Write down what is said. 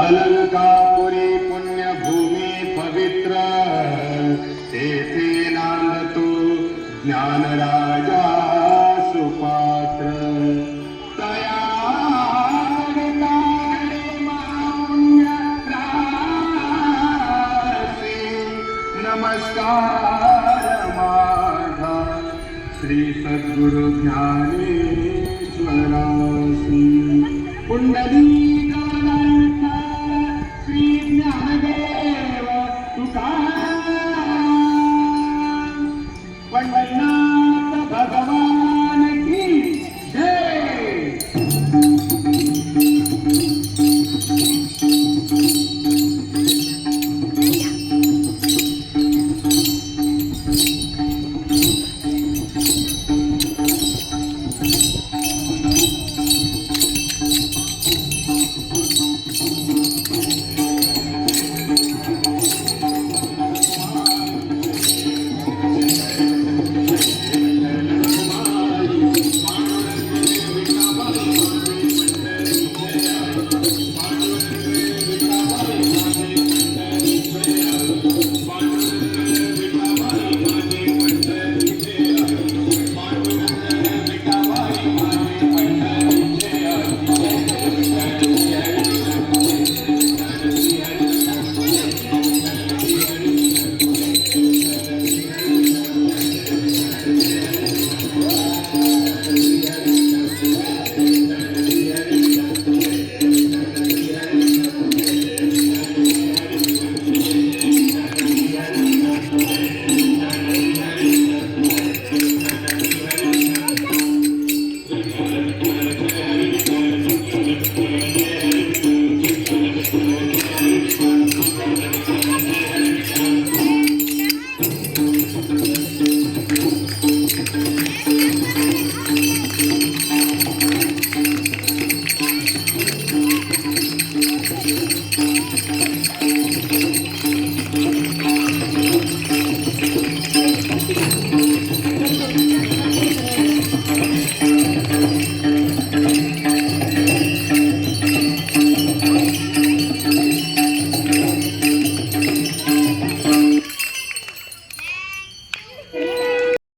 अलंकापुरी पुण्यभूमी पवित्र। तेथे नांदतो ज्ञानराजा सुपात्र। तया नमस्कार माझा श्री सद्गुरु ज्ञानेश्वरासी कुंडली